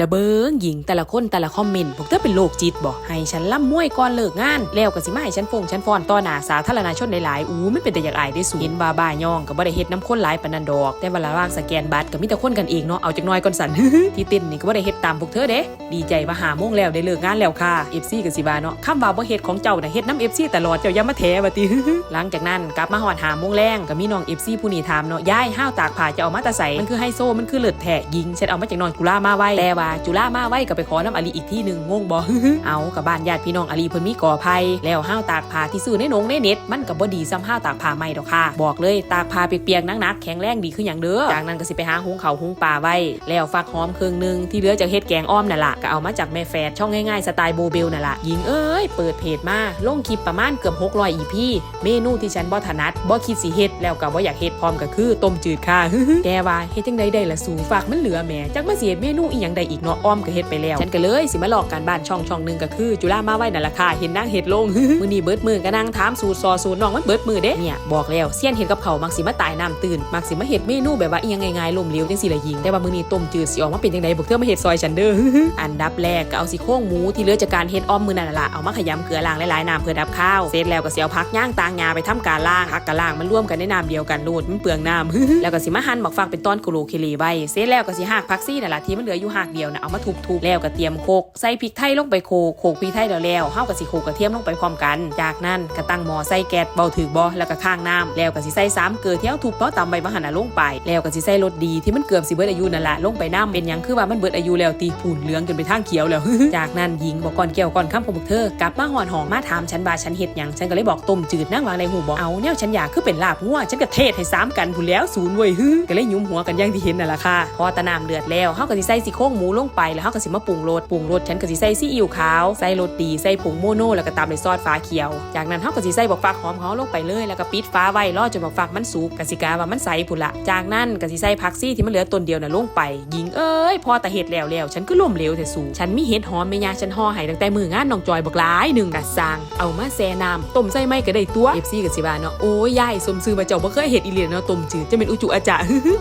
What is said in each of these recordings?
ละเบิงหญิงแต่ละคนแต่ละคอมเมนต์พวกเธอเป็นโรคจิตบ่ให้ฉันล่ำมวยก่อนเลิกงาน แล้วก็สิมาให้ฉันฟงฉันฟอนต่อหน้าสาธารณชนหลายๆอู้มันเป็นแต่อยากอายได้สูเห็นบาบาย่องก็บ่ได้เฮ็ดน้ำข้นหลายปานนันดอก แต่เวลาว่างสแกนบัตรก็มีแต่คนกันเองเนาะเอาจักน่อยก่อนสันที่เต้นนี่ก็บ่ได้เฮ็ดตามพวกเธอเด้ ดีใจว่าหาโมงแล้วได้เลิกงานแล้วค่ะ FC ก็สิว่าเนาะคำว่าบ่เฮ็ดของเจ้าน่ะเฮ็ดน้ำ FC ตลอดเจ้าอย่ามาแถว่าติหลังจากนั้นกลับมาหอดหาโมงแรงก็มีน้อง FC ผู้นี้ถามเนาะยายห้าวตากผ้าจะเอามาแตะใส่มันคือไฮโซมันคือเลือดแทะยิงฉันเอามาจากนอนจุฬามาไว้แต่ว่าจุฬามาไว้ก็ไปขอน้ำอลีอีกที่หนึ่งงงบ่เอากับบ้านญาติพี่น้องอลีเพิ่นมีก่อภัยแล้วห้าวตากผ้าที่ซื้อในหนงในเน็ตมันก็บบ่ดีซ้ำห้าวตากผ้าใหม่ดอกค่ะ บอกเลยตากผ้าเปียกๆนักๆแข็งแรงดีขึ้นอย่างเด้อจากนั้นก็สิไปหาหุงข้าหุงปลาไว้ แล้วฟักหอมเครึ่องหนึงที่เหลือจากเฮ็ดแกงอ้อมนั่นละก็เอามาจากแม่แฟดช่องง่ายๆสไตล์โบเบลนั่นละยิงเอ้ยเปิดเพจมาลงคลิปประมาณเกือบ600อีพีเมนูที่ฉันบ่ถนัดบ่คิดสิเฮ็ดแล้วก็บ่อยากเฮ็ดพร้อมก็คือต้มจืดค่ะแต่ว่าเฮ็ดจังไดได้ล่ะสูฝากมันเหลือแหมจักมาเฮ็ดเมนูอีหยังใดอีกเนาะอ้อมก็เฮ็ดไปแล้ว ฉันก็เลยสิมาหลอกการบ้านช่องช่องนึงก็คือจุฬามาไว้นั่นละค่ะเห็นนางเฮ็ดลงมื้อนี้เบิดมือก็นั่งถามสูตรซอสูตรน้องมันเบิดมือเด้เนี่ยบอกแล้วเซียนเฮ็ดกับเขามักสิมาตายน้ำตื่นมักสิมาเฮ็ดเมนูแบบว่าอีหยังง่ายๆล้มเหลวจังซี่ละยิงแต่ว่ามื้อนี้ต้มจืดสิออกมาเป็นจังได๋บ่เทื่อมาเฮ็ดซอยฉันเด้ออันดับแรกก็เอาสิโครงหมูที่เหลือจากการเฮ็ดอ้อมมือนั่นล่ะเอามาขยำเกลือล้างหลายๆน้ำเพื่อดับข้าวเสร็จแล้วก็สิเอาผักย่างตางงาไปทำการล้างผักกับล้างมันร่วมกันในน้ำเดียวกันโลดมันเปลืองน้ำแล้วก็สิมาหั่นบักฟักเป็นต้อนกุโลเคเลไว้เสร็จแล้วก็สิหักผักซี่นั่นล่ะที่มันเหลืออยู่หักเดียวนะเอามาทุบๆแล้วก็เตรียมโคกใส่พริกไทยลงไปโคกโคกพริกไทยแล้วแล้วเฮาก็สิโคกกระเทียมลงไปพร้อมกัน จากนั้นก็ตั้งหม้อใส่แก๊สเบาถือบ่แล้วก็ข้างน้ำแล้วก็สิใส่สามเกลือที่เฮาทุบเนาะตำใบมะหันน่ะลงไป แล้วก็สิใส่รสดีที่มันเกือบสิเบิดอายุนั่นละลงไปน้ำเป็นหยังคือว่ามันเบิดอายุแล้วตีผูนเหลืองจนไปทางเขียวแล้ว จากนั้นหญิงบอกก่อนแก้วก่อนค่ำของพวกเธอกลับมาหอนหอมมาถามฉันว่าฉันเฮ็ดหยังฉันก็เลยบอกต้มจืดนั่งวางในหูบอกเอาแนวฉันอยากคือเป็นลาบงัวฉันก็เทศให้สามกันผู้นแล้วศูนย์เว้ยฮึก็เลยยุ่มหัวกันอย่างที่เห็นนั่นแหละค่ะพอตะนามเดือดแล้วเฮาก็สิใส่ซี่โครงหมูลงไปแล้วเฮาก็สิมาปรุงรสปรุงรสฉันก็สิใส่ซีอิ๊วขาวใส่โรสดีใส่ผงโมโนแล้วก็ตามด้วยซอสฟ้าเขียว จากนั้นเฮาก็สิใส่บักฟักหอมเขาลงไปเลยแล้วก็ปิดฟ้าไว้รอจนบักฟักมันสุกกสิกาว่ามันใสพุ่นละจากนั้นก็สิใส่ผักซี่ที่มันเหลือต้นเดียวน่ะลงไปยิงเอ้ยพอแต่เห็ดแล้วแล้วฉันก็ล่มเหลวแต่สูฉันมีเห็ดหอมแม่ยาฉันห่อให้ตั้งแต่มืองานน้องจอยบักหลายหนึ่งกะสร้างเอามาแซ่น้ำต้มใส่ไม่ก็ได้ตัว FC กับสิบาเนาะโอ้ยยายสมซื้อมาเจ้าบ่เคยเห็ดอีเลียนเนาะต้มจืดจะเป็นอุจุอาจะ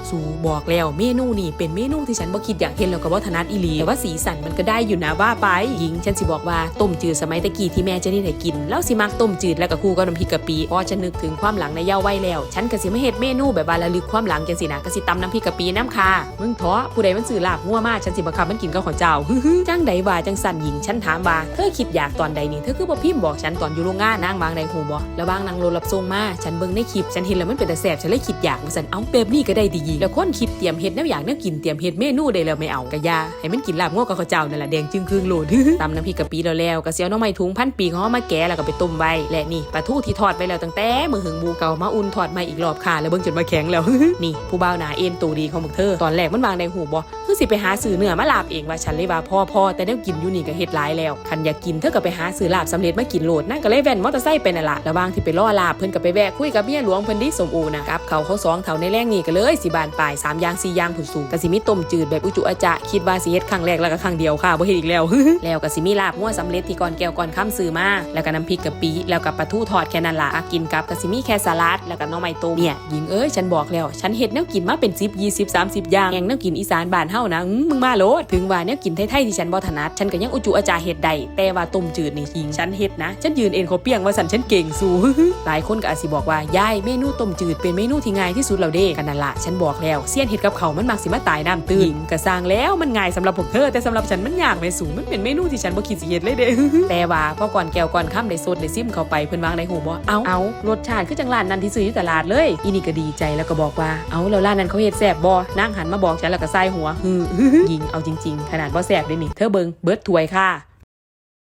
สูบอกแล้วเมนูนี่เป็นเมนูที่ฉันบ่คิดอยากเห็นแล้วก็บ่ถนัดอีหลีแต่ว่าสีสันมันก็ได้อยู่นะว่าไปหญิงฉันสิบอกว่าต้มจืดสมัยตะกี้ที่แม่จะนี่ได้กินแล้วสิมักต้มจืดแล้วก็คู่กับน้ำพริกกะปิพอฉันนึกถึงความหลังในเยาว์วัยแล้ว ฉันก็สิมาเฮ็ดเมนูแบบว่าระลึกความหลังจังสินะก็สิตำน้ำพริกกะปิน้ำคามึงท้อผู้ใดมันซื้อลาบงัวมาฉันสิบังคับมันกินกับข้าวเจ้าจังใดว่าจังสั่นหญิงฉันถามว่าเธอคิดอยากตอนใดนี่เธอคือบ่พิมพ์บอกฉันตอนอยู่โรงงานนางบางใดหูบ่แล้วบางนางโลรับส่งมาฉันเบิ่งในคลิปฉันเห็นแล้วมันเป็นแต่แสบฉันเลยคิดอยากว่าฉันเอาแบบนี้ก็ได้ดีแล้วคนคิดเตรียมเฮ็ดแนวอยากแนวกินเตรียมเฮ็ดเมนูได้แล้วไม่เอากะยาให้มันกินลาบงัวกับข้าวเจ้านั่นแหละแดงจึงครึ่งโหลดตำน้ำพริกกะปิแล้วแล้วก็เสียวน้องไม้ถุงพันปีของเฮามาแกะแล้วก็ไปต้มไว้และนี่ปลาทูที่ทอดไว้แล้วตั้งแต่มือหึงบูเก่ามาอุ่นทอดใหม่อีกรอบค่ะแล้วเบิ่งจนมาแข็งแล้วนี่ผู้บ่าวหนาเอ็นตูดีของมึงเธอตอนแรกมันวางในหูบ่คือสิไปหาซื้อเนื้อมาลาบเองว่าฉันเลยว่าพ่อพ่อแต่แนวกินอยู่นี่ก็เฮ็ดหลายแล้วคันอยากกินเธอก็ไปหาซื้อลาบสำเร็จมากินโหลดนั่นก็เลยแว่นมอเตอร์ไซค์ไปนั่นล่ะระหว่างที่ไปล่อลาบเพิ่นก็ไปแวะคุยกับเมียหลวงเพิ่นดิสมโอนะกับเขาเขาสองเท่าในแรงนี่ก็เลยสิบานปลายสามอย่างสี่อย่างผุนสูงก็สิมีต้มจืดแบบอุจุอาจะคิดว่าสิเฮ็ดครั้งแรกแล้วก็ครั้งเดียวค่ะบ่เฮ็ดอีกแล้ว แล้วก็สิมีลาบงัวสำเร็จที่ก่อนแก้วก่อนค่ำซื้อมาแล้วก็น้ำพริกกะปิแล้วก็ปลาทูทอดแค่นั้นล่ะกินกับก็สิมีแค่สลัดแล้วก็หน้องไม้ต้มเนี่ยหญิงเอ้ยฉันบอกแล้ว ฉันเฮ็ดแนวกินมาเป็น10 20 30 อย่างแห่งแนวกินอีสานบ้านเฮานะมึงมาโลดถึงว่าแนวกินไทยๆที่ฉันบ่ถนัดฉันก็ยังอุจุอาจาเฮ็ดได้แต่ว่าต้มจืดนี่หญิงฉันเฮ็ดนะฉันยืนเอ็นเขาเปียงว่าสันฉันเก่งสู้หลายคนก็อาจสิบอกว่ายายเมนูต้มจืดเป็นเมนูที่ง่ายที่สุดแล้วเด้กันนั่นล่ะฉันบอกแล้วเสี้ยนเฮ็ดกับเขามันมักสิมาตายน้ำตื้นหญิงก็สร้างแล้วมันง่ายสำหรับพวกเธอ แต่สำหรับฉันมันยากไปสูงมันเป็นเมนูที่ฉันบ่คิดสิเฮ็ดเลยเด้แต่ว่าพอก่อนแก้วก่อนค่ำได้สดได้ซิมเข้าไปเพิ่นวางในหูบ่เอาเอารสชาติคือจังร้านนั้นที่ซื้ออยู่ตลาดเลยอีนี่ก็ดีใจแล้วก็บอกว่าเอาแล้วร้านนั้นเขาเฮ็ดแซ่บบ่นางหันมาบอกฉันแล้วก็ใส่หัวฮึยิงเอาจริง ๆ ขนาดบ่แซ่บเลยนี่เธอเบิงเบิดถวยค่ะ